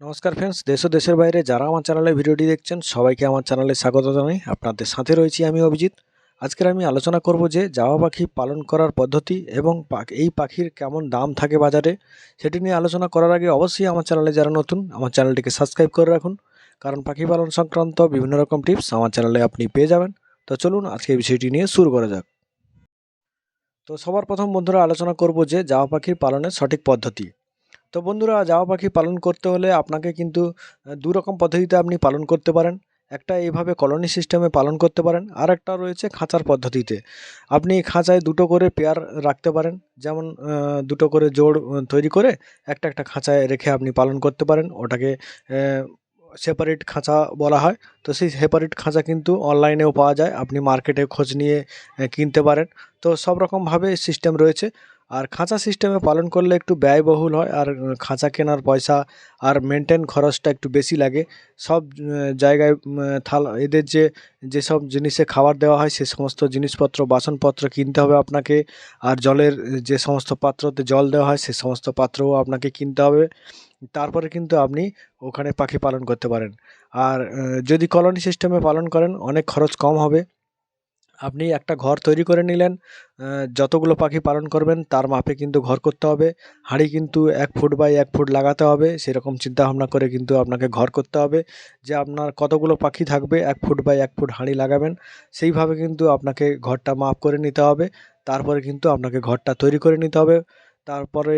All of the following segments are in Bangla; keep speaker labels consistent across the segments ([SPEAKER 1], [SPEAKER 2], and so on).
[SPEAKER 1] নমস্কার ফ্রেন্ডস দেশ দেশের বাইরে যারা আমার চ্যানেলে ভিডিওটি দেখছেন, সবাইকে আমার চ্যানেলে স্বাগত জানাই। আপনাদের সাথে রয়েছি আমি অভিজিৎ। আজকের আমি আলোচনা করব যে জাওয়া পাখি পালন করার পদ্ধতি এবং এই পাখির কেমন দাম থাকে বাজারে, সেটি নিয়ে আলোচনা করার আগে অবশ্যই আমার চ্যানেলে যারা নতুন, আমার চ্যানেলটিকে সাবস্ক্রাইব করে রাখুন। কারণ পাখি পালন সংক্রান্ত বিভিন্ন রকম টিপস আমার চ্যানেলে আপনি পেয়ে যাবেন। তো চলুন আজকে বিষয়টি নিয়ে শুরু করা যাক। তো সবার প্রথম বন্ধুরা আলোচনা করব যে জাওয়া পাখির পালনের সঠিক পদ্ধতি। তো বন্ধুরা জাওয়া পাখি পালন করতে হলে আপনাকে কিন্তু আহ, দু রকম পদ্ধতিতে আপনি পালন করতে পারেন। একটা এইভাবে কলোনি সিস্টেমে পালন করতে পারেন আর একটা রয়েছে খাঁচার পদ্ধতিতে। আপনি খাঁচায় দুটো করে পেয়ার রাখতে পারেন যেমন দুটো করে জোড় তৈরি করে একটা একটা খাঁচায় রেখে আপনি পালন করতে পারেন। ওটাকে সেপারেট খাঁচা বলা হয়। তো সেই সেপারেট খাঁচা কিন্তু অনলাইনেও পাওয়া যায়। আপনি মার্কেটে খোঁজ নিয়ে কিনতে পারেন। তো সব রকমভাবে সিস্টেম রয়েছে। আর খাঁচা সিস্টেমে পালন করলে একটু ব্যয়বহুল হয়, আর খাঁচা কেনার পয়সা আর মেনটেন খরচটা একটু বেশি লাগে। সব জায়গায় থাল, এদের যে, যেসব জিনিসে খাবার দেওয়া হয়, সে সমস্ত জিনিসপত্র, বাসনপত্র কিনতে হবে আপনাকে। আর জলের, যে সমস্ত পাত্রতে জল দেওয়া হয়, সে সমস্ত পাত্রও আপনাকে কিনতে হবে। তারপরে কিন্তু আপনি ওখানে পাখি পালন করতে পারেন। আর যদি কলোনি সিস্টেমে পালন করেন, অনেক খরচ কম হবে। আপনি একটা ঘর তৈরি করে নিলেন যতগুলো পাখি পালন করবেন তার মাপে কিন্তু ঘর করতে হবে, হাঁড়ি কিন্তু এক ফুট বাই এক ফুট লাগাতে হবে, সেরকম চিন্তা ভাবনা করে কিন্তু আপনাকে ঘর করতে হবে, যে আপনার কতগুলো পাখি থাকবে, এক ফুট বাই এক ফুট হাঁড়ি লাগাবেন, সেইভাবে কিন্তু আপনাকে ঘরটা মাপ করে নিতে হবে, তারপরে কিন্তু আপনাকে ঘরটা তৈরি করে নিতে হবে। তারপরে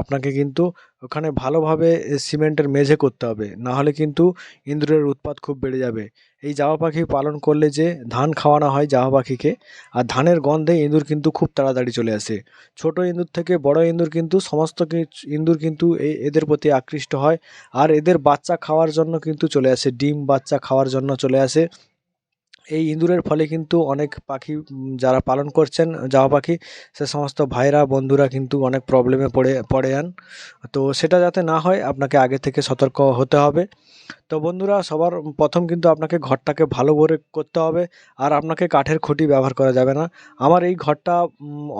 [SPEAKER 1] আপনাকে কিন্তু ওখানে ভালোভাবে সিমেন্টের মেঝে করতে হবে। না হলে কিন্তু ইঁদুরের উৎপাত খুব বেড়ে যাবে। এই জাওয়া পাখি পালন করলে যে ধান খাওয়ানো হয় জাওয়া পাখিকে, আর ধানের গন্ধে ইঁদুর কিন্তু খুব তাড়াতাড়ি চলে আসে। ছোট ইঁদুর থেকে বড় ইঁদুর কিন্তু সমস্ত ইঁদুর কিন্তু এই এদের প্রতি আকৃষ্ট হয়। আর এদের বাচ্চা খাওয়ার জন্য কিন্তু চলে আসে, ডিম বাচ্চা খাওয়ার জন্য চলে আসে। এই ইঁদুরের ফলে কিন্তু অনেক পাখি যারা পালন করছেন জাওয়া পাখি, সে সমস্ত ভাইরা, বন্ধুরা কিন্তু অনেক প্রবলেমে পড়ে পড়ে যান। তো সেটা যাতে না হয়, আপনাকে আগে থেকে সতর্ক হতে হবে। তো বন্ধুরা, সবার প্রথম কিন্তু আপনাকে ঘরটাকে ভালো করে করতে হবে। আর আপনাকে কাঠের খুঁটি ব্যবহার করা যাবে না। আমার এই ঘরটা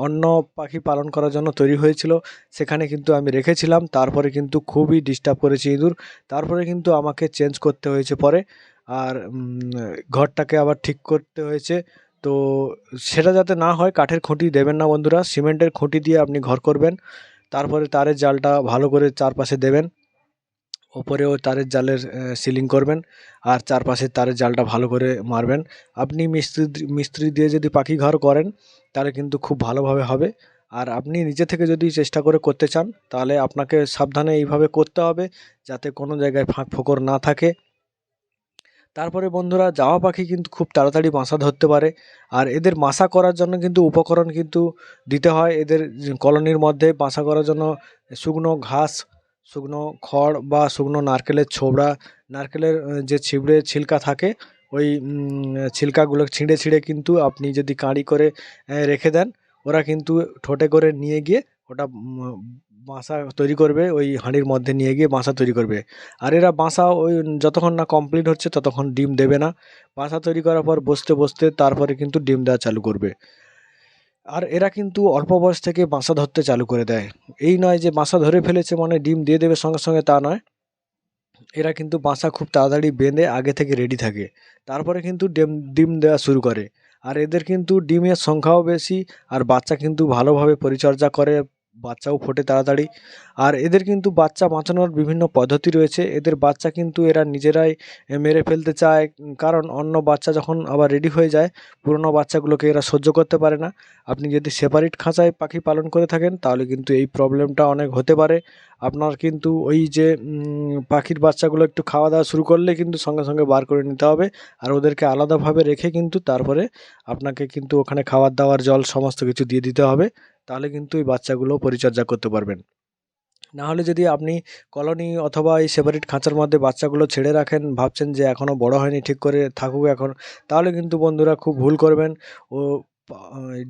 [SPEAKER 1] অন্য পাখি পালন করার জন্য তৈরি হয়েছিল। সেখানে কিন্তু আমি রেখেছিলাম। তারপরে কিন্তু খুবই ডিস্টার্ব করেছে ইঁদুর। তারপরে কিন্তু আমাকে চেঞ্জ করতে হয়েছে পরে। আর ঘরটাকে আবার ঠিক করতে হয়েছে। তো সেটা যাতে না হয়, কাঠের খুঁটি দেবেন না বন্ধুরা, সিমেন্টের খুঁটি দিয়ে আপনি ঘর করবেন। তারপরে তারের জালটা ভালো করে চারপাশে দেবেন। ওপরেও তারের জালের সিলিং করবেন আর চারপাশে তারের জালটা ভালো করে মারবেন। আপনি মিস্ত্রি মিস্ত্রি দিয়ে যদি পাখি ঘর করেন, তাহলে কিন্তু খুব ভালোভাবে হবে। আর আপনি নিজে থেকে যদি চেষ্টা করে করতে চান, তাহলে আপনাকে সাবধানে এইভাবে করতে হবে, যাতে কোনো জায়গায় ফাঁক ফোকর না থাকে। তারপরে বন্ধুরা জাওয়া পাখি কিন্তু খুব তাড়াতাড়ি বাসা ধরতে পারে। আর এদের বাসা করার জন্য কিন্তু উপকরণ কিন্তু দিতে হয়। এদের কলোনির মধ্যে বাসা করার জন্য শুকনো ঘাস, শুকনো খড় বা শুকনো নারকেলের ছোবড়া, নারকেলের যে ছিবড়ে ছিলকা থাকে, ওই ছিলকাগুলো ছিঁড়ে ছিঁড়ে কিন্তু আপনি যদি কাঁড়ি করে রেখে দেন, ওরা কিন্তু ঠোঁটে করে নিয়ে গিয়ে ওটা বাসা তৈরি করবে, ওই হাঁড়ির মধ্যে নিয়ে গিয়ে বাসা তৈরি করবে। আর এরা বাসা ওই যতক্ষণ না কমপ্লিট হচ্ছে ততক্ষণ ডিম দেবে না। বাসা তৈরি করার পর বসতে বসতে তারপরে কিন্তু ডিম দেওয়া চালু করবে। আর এরা কিন্তু অল্প বয়স থেকে বাসা ধরতে চালু করে দেয়। এই নয় যে বাসা ধরে ফেলেছে মানে ডিম দিয়ে দেবে সঙ্গে সঙ্গে তা নয়। এরা কিন্তু বাসা খুব তাড়াতাড়ি বেঁধে আগে থেকে রেডি থাকে। তারপরে কিন্তু ডিম ডিম দেওয়া শুরু করে। আর এদের কিন্তু ডিমের সংখ্যাও বেশি, আর বাচ্চা কিন্তু ভালোভাবে পরিচর্যা করে বাচ্চাও ফোটে তাড়াতাড়ি। আর এদের কিন্তু বাচ্চা বাঁচানোর বিভিন্ন পদ্ধতি রয়েছে। এদের বাচ্চা কিন্তু এরা নিজেরাই মেরে ফেলতে চায়। কারণ অন্য বাচ্চা যখন আবার রেডি হয়ে যায়, পুরনো বাচ্চাগুলোকে এরা সহ্য করতে পারে না। আপনি যদি সেপারেট খাঁচায় পাখি পালন করে থাকেন, তাহলে কিন্তু এই প্রবলেমটা অনেক হতে পারে। আপনার কিন্তু ওই যে পাখির বাচ্চাগুলো একটু খাওয়া দাওয়া শুরু করলে কিন্তু সঙ্গে সঙ্গে বার করে নিতে হবে। আর ওদেরকে আলাদাভাবে রেখে কিন্তু তারপরে আপনাকে কিন্তু ওখানে খাবার দাবার জল সমস্ত কিছু দিয়ে দিতে হবে। তাহলে কিন্তু এই বাচ্চাগুলো পরিচর্যা করতে পারবেন। না হলে যদি আপনি কলোনি অথবা এই সেপারেট খাঁচার মধ্যে বাচ্চাগুলো ছেড়ে রাখেন, ভাবছেন যে এখনও বড় হয়নি, ঠিক করে থাকুক এখন, তাহলে কিন্তু বন্ধুরা খুব ভুল করবেন। ও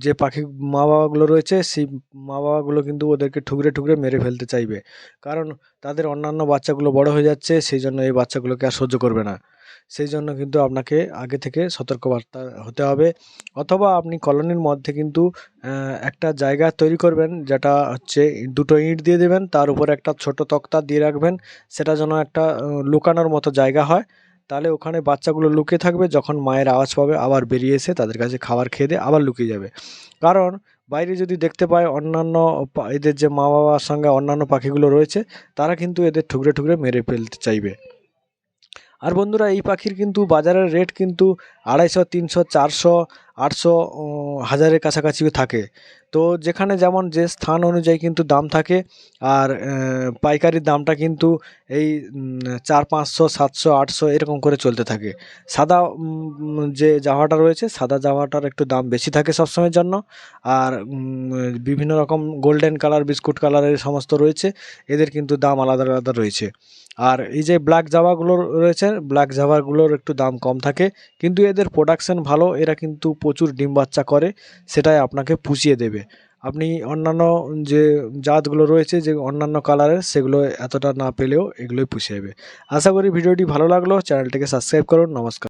[SPEAKER 1] যে পাখি মা বাবাগুলো রয়েছে, সেই মা বাবাগুলো কিন্তু ওদেরকে ঠুকরে ঠুকরে মেরে ফেলতে চাইবে। কারণ তাদের অন্যান্য বাচ্চাগুলো বড় হয়ে যাচ্ছে, সেই জন্য এই বাচ্চাগুলোকে আর সহ্য করবে না। সেই জন্য কিন্তু আপনাকে আগে থেকে সতর্কবার্তা হতে হবে। অথবা আপনি কলোনির মধ্যে কিন্তু একটা জায়গা তৈরি করবেন, যেটা হচ্ছে দুটো ইঁট দিয়ে দেবেন, তার উপরে একটা ছোট তক্তা দিয়ে রাখবেন, সেটা যেন একটা লুকানোর মতো জায়গা হয়। তাহলে ওখানে বাচ্চাগুলো লুকিয়ে থাকবে, যখন মায়ের আওয়াজ পাবে, আবার বেরিয়ে এসে তাদের কাছে খাবার খেয়ে দিয়ে আবার লুকিয়ে যাবে। কারণ বাইরে যদি দেখতে পায় অন্যান্য এদের যে মা বাবার সঙ্গে অন্যান্য পাখিগুলো রয়েছে, তারা কিন্তু এদের ঠুকরে ঠুকরে মেরে ফেলতে চাইবে। আর বন্ধুরা, এই পাখির কিন্তু বাজারের রেট কিন্তু আড়াইশো, তিনশো, চারশো, আটশো হাজারের কাছাকাছিও থাকে। তো যেখানে যেমন যে স্থান অনুযায়ী কিন্তু দাম থাকে, আর পাইকারির দামটা কিন্তু এই চার পাঁচশো, সাতশো, আটশো এরকম করে চলতে থাকে। সাদা যে জামাটা রয়েছে, সাদা জামাটার একটু দাম বেশি থাকে সবসময়ের জন্য। আর বিভিন্ন রকম গোল্ডেন কালার, বিস্কুট কালারের সমস্ত রয়েছে, এদের কিন্তু দাম আলাদা আলাদা রয়েছে। আর এই যে ব্ল্যাক জাভাগুলো রয়েছে, ব্ল্যাক জাভাগুলোর একটু দাম কম থাকে, কিন্তু এদের প্রোডাকশান ভালো, এরা কিন্তু প্রচুর ডিম বাচ্চা করে, সেটাই আপনাকে পুষিয়ে দেবে। আপনি অন্যান্য যে জাতগুলো রয়েছে, যে অন্যান্য কালারের সেগুলো এতটা না পেলেও এগুলোই পুষে যাবে আশা করি ভিডিওটি ভালো লাগল। চ্যানেলটিকে সাবস্ক্রাইব করুন। নমস্কার।